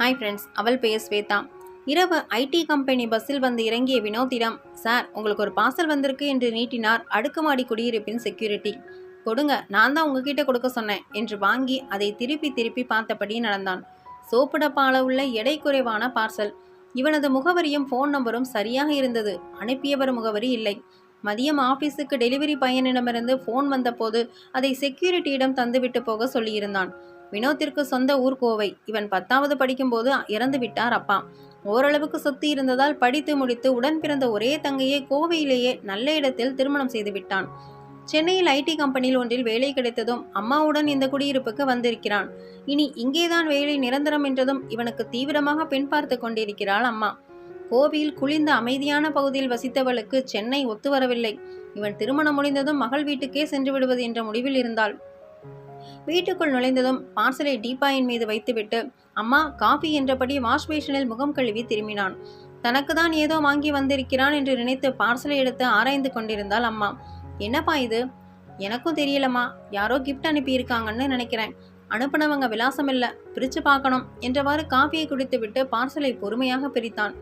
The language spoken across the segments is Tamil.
ஹாய் ஃப்ரெண்ட்ஸ் அவள் பெயர் ஸ்வேதா. இரவு ஐடி கம்பெனி பஸ்ஸில் வந்து இறங்கிய வினோத்திடம் சார் உங்களுக்கு ஒரு பார்சல் வந்திருக்கு என்று நீட்டினார் அடுக்குமாடி குடியிருப்பின் செக்யூரிட்டி கொடுங்க நான் தான் உங்ககிட்ட கொடுக்க சொன்னேன் என்று வாங்கி அதை திருப்பி திருப்பி பார்த்தபடி நடந்தான். சோப்பு டப்பா உள்ள எடை குறைவான பார்சல் இவனது முகவரியும் ஃபோன் நம்பரும் சரியாக இருந்தது. அனுப்பியவர் முகவரி இல்லை. மதியம் ஆபீஸுக்கு டெலிவரி பையனிடமிருந்து ஃபோன் வந்தபோது அதை செக்யூரிட்டியிடம் தந்துவிட்டு போக சொல்லியிருந்தான். வினோத்திற்கு சொந்த ஊர் கோவை. இவன் பத்தாவது படிக்கும்போது இறந்து விட்டார் அப்பா. ஓரளவுக்கு சொத்து இருந்ததால் படித்து முடித்து உடன் பிறந்த ஒரே தங்கையை கோவையிலேயே நல்ல இடத்தில் திருமணம் செய்து விட்டான். சென்னையில் ஐடி கம்பெனியில் ஒன்றில் வேலை கிடைத்ததும் அம்மாவுடன் இந்த குடியிருப்புக்கு வந்திருக்கிறான். இனி இங்கேதான் வேலை நிரந்தரம் என்றதும் இவனுக்கு தீவிரமாக பெண் பார்த்து கொண்டிருக்கிறாள் அம்மா. கோவையில் குளிர்ந்த அமைதியான பகுதியில் வசித்தவளுக்கு சென்னை ஒத்து வரவில்லை. இவன் திருமணம் முடிந்ததும் மகள் வீட்டுக்கே சென்று விடுவது என்ற முடிவில் இருந்தாள். வீட்டுக்குள் நுழைந்ததும் பார்சலை டீபாயின் மீது வைத்துவிட்டு அம்மா காஃபி என்றபடி வாஷ் பேஷனில் முகம் கழுவி திரும்பினான். தனக்கு தான் ஏதோ வாங்கி வந்திருக்கிறான் என்று நினைத்து பார்சலை எடுத்து ஆராய்ந்து கொண்டிருந்தாள் அம்மா. என்னப்பா இது? எனக்கும் தெரியலம்மா. யாரோ கிஃப்ட் அனுப்பியிருக்காங்கன்னு நினைக்கிறேன். அனுப்புனவங்க விலாசம் இல்லை. பிரித்து பார்க்கணும் என்றவாறு காஃபியை குடித்துவிட்டு பார்சலை பொறுமையாக பிரித்தான்.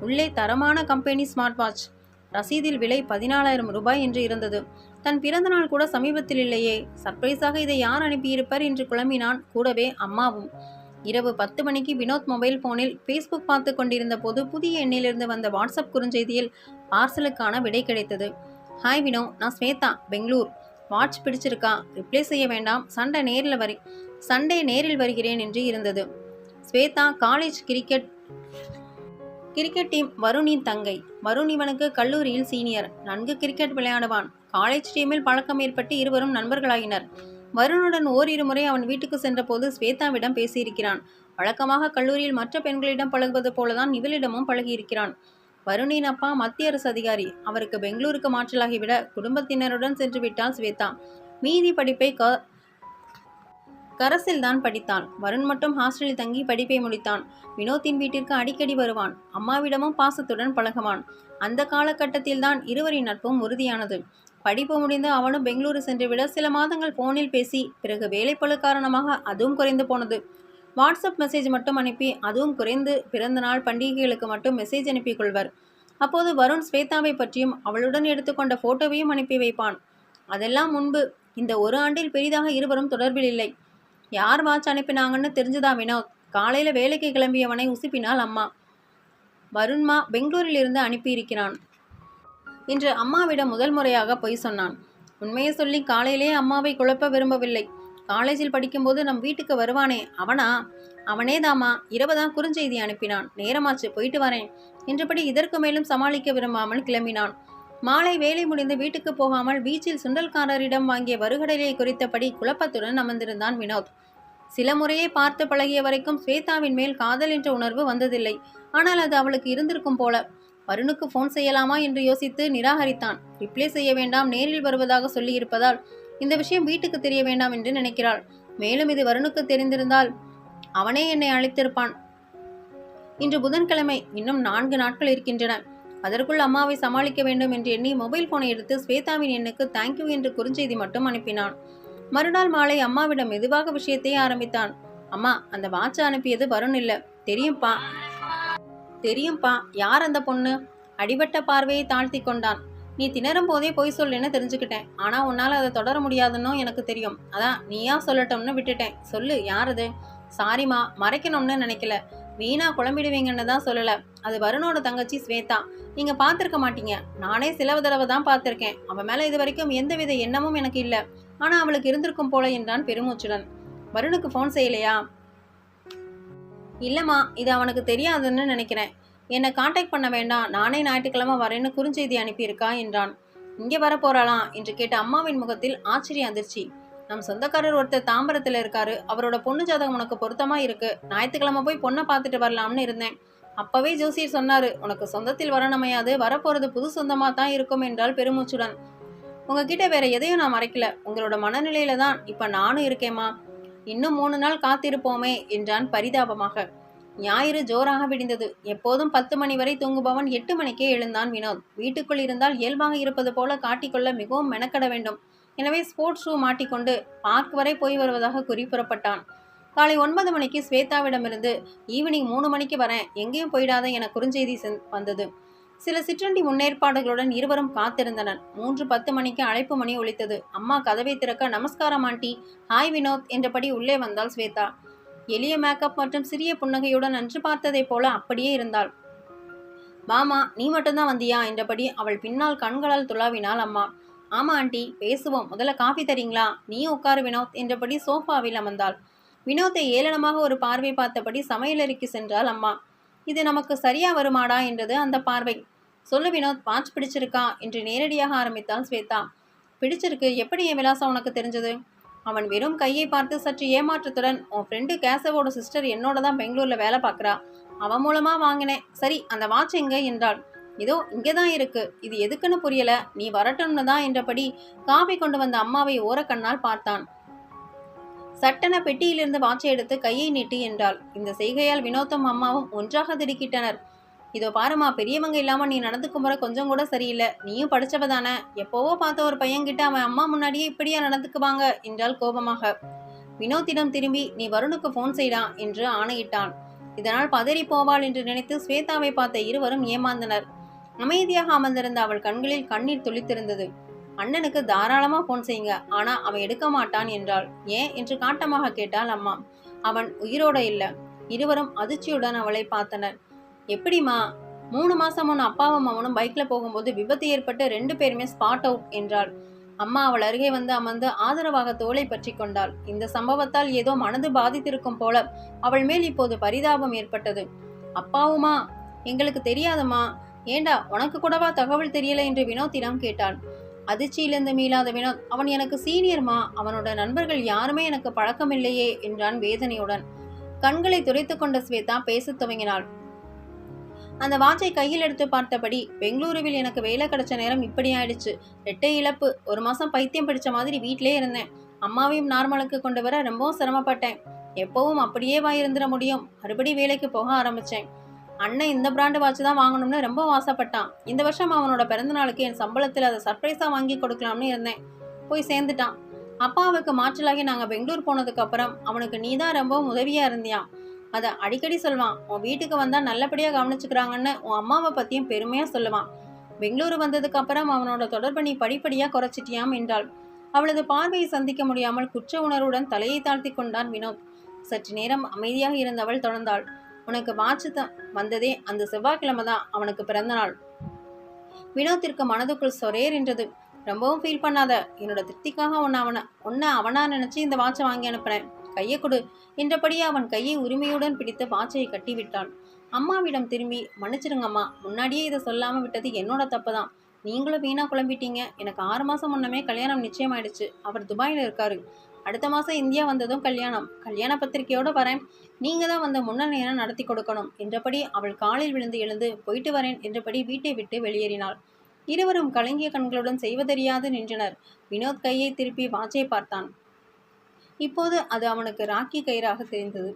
உள்ளே தரமான கம்பெனி ஸ்மார்ட் வாட்ச் ரசீதில் விலை பதினாலாயிரம் ரூபாய் என்று இருந்தது. தன் பிறந்த நாள் கூட சமீபத்தில் இல்லையே. சர்ப்ரைஸாக இதை யார் அனுப்பியிருப்பர் என்று குழம்பினான் கூடவே அம்மாவும். இரவு பத்து மணிக்கு வினோத் மொபைல் போனில் ஃபேஸ்புக் பார்த்து கொண்டிருந்த போது புதிய எண்ணிலிருந்து வந்த வாட்ஸ்அப் குறுஞ்செய்தியில் பார்சலுக்கான விடை கிடைத்தது. ஹாய் வினோ நான் ஸ்வேதா பெங்களூர். வாட்ச் பிடிச்சிருக்கா? ரிப்ளை செய்ய வேண்டாம். சண்டை நேரில் வரி சண்டே நேரில் வருகிறேன் என்று இருந்தது. Swetha college cricket cricket team வருணின் தங்கை. வருண் இவனுக்கு கல்லூரியில் சீனியர் நன்கு கிரிக்கெட் விளையாடுவான். காலேஜ் டீமில் பழக்கம் ஏற்பட்டு இருவரும் நண்பர்களாகினர் வருணுடன் ஓரிரு முறை அவன் வீட்டுக்கு சென்றபோது ஸ்வேதாவிடம் பேசியிருக்கிறான். வழக்கமாக கல்லூரியில் மற்ற பெண்களிடம் பழகுவது போலதான் இவளிடமும் பழகியிருக்கிறான். வருணின் அப்பா மத்திய அரசு அதிகாரி. அவருக்கு பெங்களூருக்கு மாற்றலாகிவிட குடும்பத்தினருடன் சென்று விட்டான் ஸ்வேதா. மீதி படிப்பை க கரஸில் தான் படித்தான். வருண் மட்டும் ஹாஸ்டலில் தங்கி படிப்பை முடித்தான். வினோத்தின் வீட்டிற்கு அடிக்கடி வருவான். அம்மாவிடமும் பாசத்துடன் பழகுவான். அந்த காலகட்டத்தில் தான் இருவரின் நட்பும் உறுதியானது. படிப்பு முடிந்து அவனும் பெங்களூரு சென்றுவிட சில மாதங்கள் போனில் பேசி பிறகு வேலைப்பழு காரணமாக அதுவும் குறைந்து போனது. வாட்ஸ்அப் மெசேஜ் மட்டும் அனுப்பி அதுவும் குறைந்து பிறந்த நாள் பண்டிகைகளுக்கு மட்டும் மெசேஜ் அனுப்பி கொள்வர். அப்போது வருண் ஸ்வேதாவை பற்றியும் அவளுடன் எடுத்துக்கொண்ட போட்டோவையும் அனுப்பி வைப்பான். அதெல்லாம் முன்பு. இந்த ஒரு ஆண்டில் பெரிதாக இருவரும் தொடர்பில் இல்லை. யார் வாட்ச் அனுப்பினாங்கன்னு தெரிஞ்சுதா வினோத் காலையில் வேலைக்கு கிளம்பியவனை உசுப்பினாள் அம்மா. வருண்மா பெங்களூரிலிருந்து அனுப்பியிருக்கிறான். இன்று அம்மாவிடம் முதல் முறையாக பொய் சொன்னான். உண்மையை சொல்லி காலையிலே அம்மாவை குழப்ப விரும்பவில்லை. காலேஜில் படிக்கும்போது நம் வீட்டுக்கு வருவானே. அவனா? அவனே தாமா இரவுதான் குறுஞ்செய்தி அனுப்பினான். நேரமாச்சு போயிட்டு வரேன். என்றபடி இதற்கு மேலும் சமாளிக்க விரும்பாமல் கிளம்பினான். மாலை வேலை முடிந்து வீட்டுக்கு போகாமல் பீச்சில் சுண்டல்காரரிடம் வாங்கிய வருகடலை குறித்தபடி குழப்பத்துடன் அமர்ந்திருந்தான் வினோத். சில முறையே பார்த்து பழகிய வரைக்கும் ஸ்வேதாவின் மேல் காதல் என்ற உணர்வு வந்ததில்லை. ஆனால் அது அவளுக்கு இருந்திருக்கும் போல. வருணுக்கு ஃபோன் செய்யலாமா என்று யோசித்து நிராகரித்தான். ரிப்ளை செய்ய வேண்டாம் நேரில் வருவதாக சொல்லியிருப்பதால் இந்த விஷயம் வீட்டுக்கு தெரிய வேண்டாம் என்று நினைக்கிறாள். மேலும் இது வருணுக்கு தெரிந்திருந்தால் அவனே என்னை அழைத்திருப்பான். இன்று புதன்கிழமை இன்னும் நான்கு நாட்கள் இருக்கின்றன. அதற்குள் அம்மாவை சமாளிக்க வேண்டும் என்று எண்ணி மொபைல் போனை எடுத்து ஸ்வேதாவின் எண்ணுக்கு தேங்க்யூ என்று குறுஞ்செய்தி மட்டும் அனுப்பினான். மறுநாள் மாலை அம்மாவிடம் மெதுவாக விஷயத்தை ஆரம்பித்தான். அம்மா அந்த வாட்சை அனுப்பியது வருண் இல்லை. தெரியும்பா? தெரியும்பா? யார் அந்த பொண்ணு? அடிபட்ட பார்வையை தாழ்த்தி கொண்டான். நீ திணறும் போதே பொய் சொல்லுன்னு தெரிஞ்சுக்கிட்டேன். ஆனால் உன்னால் அதை தொடர முடியாதுன்னும் எனக்கு தெரியும். அதான் நீயா சொல்லட்டும்னு விட்டுட்டேன். சொல்லு யார் அது? சாரிம்மா மறைக்கணும்னு நினைக்கல. வீணாக குழம்பிடுவீங்கன்னு தான் சொல்லலை. அது வருணோட தங்கச்சி ஸ்வேதா. நீங்கள் பார்த்துருக்க மாட்டீங்க. நானே சில தடவை தான் பார்த்துருக்கேன். அவன் மேலே இது வரைக்கும் எந்தவித எண்ணமும் எனக்கு இல்லை. ஆனால் அவளுக்கு இருந்திருக்கும் போல என்றான் பெருமூச்சுடன். வருணுக்கு ஃபோன் செய்யலையா? இல்லைம்மா இது அவனுக்கு தெரியாதுன்னு நினைக்கிறேன். என்னை காண்டாக்ட் பண்ண வேண்டாம். நானே ஞாயிற்றுக்கிழமை வரேன்னு குறுஞ்செய்தி அனுப்பியிருக்கா என்றான். இங்கே வரப்போறாளாம் என்று கேட்ட அம்மாவின் முகத்தில் ஆச்சரிய அதிர்ச்சி. நம் சொந்தக்காரர் ஒருத்தர் தாம்பரத்தில் இருக்காரு. அவரோட பொண்ணு ஜாதகம் உனக்கு பொருத்தமாக இருக்கு. ஞாயிற்றுக்கிழமை போய் பொண்ணை பார்த்துட்டு வரலாம்னு இருந்தேன். அப்பவே ஜோசியர் சொன்னாரு உனக்கு சொந்தத்தில் வரணமையாது வரப்போறது புது சொந்தமாக தான் இருக்கும் என்றால் பெருமூச்சுடன். உங்ககிட்ட வேற எதையும் நான் மறைக்கல. உங்களோட மனநிலையில தான் இப்போ நானும் இருக்கேம்மா. இன்னும் மூணு நாள் காத்திருப்போமே என்றான் பரிதாபமாக. ஞாயிறு ஜோராக விடிந்தது. எப்போதும் பத்து மணி வரை தூங்குபவன் எட்டு மணிக்கே எழுந்தான் வினோத். வீட்டுக்குள் இருந்தால் இயல்பாக இருப்பது போல காட்டிக்கொள்ள மிகவும் மெனக்கட வேண்டும். எனவே ஸ்போர்ட்ஸ் ஷூ மாட்டிக்கொண்டு பார்க் வரை போய் வருவதாக குறிப்பிடப்பட்டான். காலை ஒன்பது மணிக்கு ஸ்வேதாவிடமிருந்து ஈவினிங் மூணு மணிக்கு வரேன். எங்கேயும் போயிடாத என குறுஞ்செய்தி வந்தது. சில சிற்றண்டி முன்னேற்பாடுகளுடன் இருவரும் காத்திருந்தனர். மூன்று பத்து மணிக்கு அழைப்பு மணி ஒழித்தது அம்மா கதவை திறக்க நமஸ்காரம் ஆண்டி. ஹாய் வினோத் என்றபடி உள்ளே வந்தாள் ஸ்வேதா. எளிய மேக்கப் மற்றும் சிறிய புன்னகையுடன் அன்று பார்த்ததைப் போல அப்படியே இருந்தாள். மாமா நீ மட்டும்தான் வந்தியா? என்றபடி அவள் பின்னால் கண்களால் துளாவினாள் அம்மா. ஆமா ஆண்டி. பேசுவோம். முதல்ல காஃபி தரீங்களா? நீ உட்காரு வினோத் என்றபடி சோஃபாவில் அமர்ந்தாள். வினோத்தை ஏளனமாக ஒரு பார்வை பார்த்தபடி சமையலறைக்கு சென்றாள் அம்மா. இது நமக்கு சரியா வருமாடா என்றது அந்த பார்வை. சொல்லு வினோத் வாட்ச் பிடிச்சிருக்கா? என்று நேரடியாக ஆரம்பித்தாள் ஸ்வேதா. பிடிச்சிருக்கு. எப்படி என் விலாசம் உனக்கு தெரிஞ்சது? அவன் வெறும் கையை பார்த்து சற்று ஏமாற்றத்துடன் உன் ஃப்ரெண்டு கேசவோட சிஸ்டர் என்னோட தான் பெங்களூர்ல வேலை பார்க்குறா. அவன் மூலமா வாங்கினேன். சரி அந்த வாட்ச் எங்க? என்றாள். இதோ இங்கே தான் இருக்கு. இது எதுக்குன்னு புரியல. நீ வரட்டும்னு தான் என்றபடி காபி கொண்டு வந்த அம்மாவை ஓரக்கண்ணால் பார்த்தான். சட்டென பெட்டியிலிருந்து வாட்சை எடுத்து கையை நீட்டு என்றாள். இந்த செய்கையால் வினோத்தும் அம்மாவும் ஒன்றாக திடுக்கிட்டனர். இதோ பாருமா பெரியவங்க இல்லாம நீ நடந்துக்கும் முறை கொஞ்சம் கூட சரியில்லை. நீயும் படிச்சவ தானே எப்போவோ பார்த்த ஒரு பையன்கிட்ட அவன் அம்மா முன்னாடியே இப்படியா நடந்துக்குவாங்க என்றால் கோபமாக. வினோத்திடம் திரும்பி நீ வருணுக்கு ஃபோன் செய்டா என்று ஆணையிட்டான். இதனால் பதறி போவாள் என்று நினைத்து ஸ்வேதாவை பார்த்த இருவரும் ஏமாந்தனர். அமைதியாக அமர்ந்திருந்த அவள் கண்களில் கண்ணீர் துளித்திருந்தது. அண்ணனுக்கு தாராளமா ஃபோன் செய்யுங்க. ஆனா அவன் எடுக்க மாட்டான் என்றாள். ஏன்? என்று காட்டமாக கேட்டாள் அம்மா. அவன் உயிரோட இல்ல. இருவரும் அதிர்ச்சியுடன் அவளை பார்த்தனர். எப்படிம்மா? மூணு மாசம் முன் அப்பாவும் அவனும் பைக்ல போகும்போது விபத்து ஏற்பட்டு ரெண்டு பேருமே ஸ்பாட் அவுட் என்றாள். அம்மா அவள் அருகே வந்து அமர்ந்து ஆதரவாக தோளை பற்றி கொண்டாள். இந்த சம்பவத்தால் ஏதோ மனது பாதித்திருக்கும் போல அவள் மேல் இப்போது பரிதாபம் ஏற்பட்டது. அப்பாவுமா? எங்களுக்கு தெரியாதம்மா. ஏண்டா உனக்கு கூடவா தகவல் தெரியல என்று வினோத்திடம் கேட்டாள் அதிர்ச்சியிலிருந்து மீளாத வினோத் அவன் எனக்கு சீனியர்மா அவனோட நண்பர்கள் யாருமே எனக்கு பழக்கமில்லையே என்றான் வேதனையுடன். கண்களை துடைத்து கொண்ட ஸ்வேதா பேசத் துவங்கினாள். அந்த வாட்சை கையில் எடுத்து பார்த்தபடி பெங்களூருவில் எனக்கு வேலை கிடைச்ச நேரம் இப்படி ஆயிடுச்சு. ரெட்டை இழப்பு. ஒரு மாசம் பைத்தியம் பிடிச்ச மாதிரி வீட்டிலே இருந்தேன். அம்மாவையும் நார்மலுக்கு கொண்டு வர ரொம்பவும் சிரமப்பட்டேன். எப்பவும் அப்படியே வா இருந்துட முடியும்? மறுபடி வேலைக்கு போக ஆரம்பிச்சேன். அண்ணன் இந்த பிராண்டு வாட்ச் தான் வாங்கணும்னு ரொம்ப ஆசைப்பட்டான். இந்த வருஷம் அவனோட பிறந்த நாளுக்கு என் சம்பளத்தில் அதை சர்ப்ரைஸாக வாங்கி கொடுக்கலாம்னு இருந்தேன். போய் சேர்ந்துட்டான். அப்பாவுக்கு மாற்றலாகி நாங்கள் பெங்களூர் போனதுக்கு அப்புறம் அவனுக்கு நீ தான் ரொம்ப உதவியாக இருந்தியான் அதை அடிக்கடி சொல்வான். உன் வீட்டுக்கு வந்தால் நல்லபடியாக கவனிச்சுக்கிறாங்கன்னு உன் அம்மாவை பற்றியும் பெருமையாக சொல்லுவான். பெங்களூரு வந்ததுக்கு அப்புறம் அவனோட தொடர்பை நீ படிப்படியாக குறைச்சிட்டியாம் என்றாள். அவளது பார்வையை சந்திக்க முடியாமல் குற்ற உணர்வுடன் தலையை தாழ்த்தி கொண்டான் வினோத். சற்று நேரம் அமைதியாக இருந்தவள் தொடர்ந்தாள். உனக்கு வாட்சத்தம் வந்ததே அந்த செவ்வாய்க்கிழமை தான் அவனுக்கு பிறந்த நாள். வினோத்திற்கு மனதுக்குள் சொரேர் என்றது ரொம்பவும் ஃபீல் பண்ணாத என்னோட திருப்திக்காக உன்னை அவனை உன்னை அவனா நினச்சி இந்த வாட்சை வாங்கி அனுப்புறேன். கையை கொடு. என்றபடியே அவன் கையை உரிமையுடன் பிடித்து கட்டி கட்டிவிட்டான் அம்மாவிடம் திரும்பி மன்னிச்சிடுங்கம்மா முன்னாடியே இதை சொல்லாமல் விட்டது என்னோட தப்பு தான். நீங்களும் வீணாக குழம்பிட்டீங்க. எனக்கு ஆறு மாதம் முன்னமே கல்யாணம் நிச்சயமாயிடுச்சு. அவர் துபாயில் இருக்காரு. அடுத்த மாதம் இந்தியா வந்ததும் கல்யாணம். கல்யாண பத்திரிகையோடு வரேன். நீங்கள் தான் வந்த முன்னணி நேரம் நடத்தி கொடுக்கணும். என்றபடி அவள் காலில் விழுந்து எழுந்து போயிட்டு வரேன் என்றபடி வீட்டை விட்டு வெளியேறினாள். இருவரும் கலங்கிய கண்களுடன் செய்வதறியாது நின்றனர். வினோத் கையை திருப்பி வாட்சை பார்த்தான். இப்போது அது அவனுக்கு ராக்கி கயிறாக தெரிந்தது.